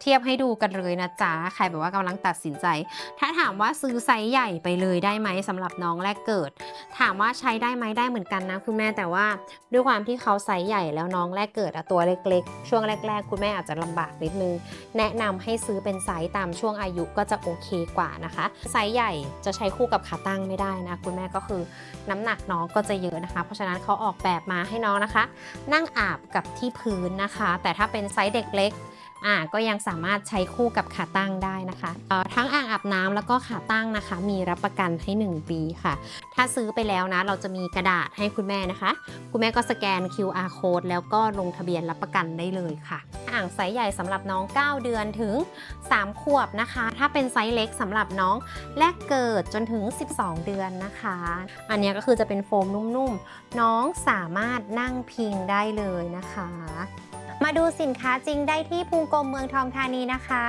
เทียบให้ดูกันเลยนะจ๊ะ ใครแบบว่ากำลังตัดสินใจ ถ้าถามว่าซื้อไซส์ใหญ่ไปเลยได้ไหมสำหรับน้องแรกเกิด ถามว่าใช้ได้ไหมได้เหมือนกันนะคุณแม่แต่ว่าด้วยความที่เขาไซส์ใหญ่แล้วน้องแรกเกิดอะตัวเล็กๆ ช่วงแรก ๆ คุณแม่อาจจะลำบากนิดนึง แนะนำให้ซื้อเป็นไซส์ตามช่วงอายุก็จะโอเคกว่านะคะ ไซส์ใหญ่จะใช้คู่กับขาตั้งไม่ได้นะคุณแม่ก็คือน้ำหนักน้องก็จะเยอะนะคะ เพราะฉะนั้นเขาออกแบบมาให้น้องนะคะ นั่งอาบกับที่พื้นนะคะ แต่ถ้าเป็นไซส์เด็กเล็ก อ่าก็ยังสามารถใช้คู่กับขาตั้งได้นะคะทั้งอ่างอาบน้ำแล้วก็ขาตั้งนะคะ มีรับประกันให้ 1 ปีค่ะ ถ้าซื้อไปแล้วนะ เราจะมีกระดาษให้คุณแม่นะคะ คุณแม่ก็สแกน QR code แล้วก็ลงทะเบียนรับประกันได้เลยค่ะ อ่างไซส์ใหญ่สำหรับน้อง 9 เดือนถึง 3 ขวบนะคะ ถ้าเป็นไซส์เล็กสำหรับน้องแรกเกิดจนถึง 12 เดือนนะคะ อันนี้ก็คือจะเป็นโฟมนุ่มๆ น้องสามารถนั่งพิงได้เลยนะคะ มาดูสินค้าจริงได้ที่ภูกรมเมืองทองธานีนะคะ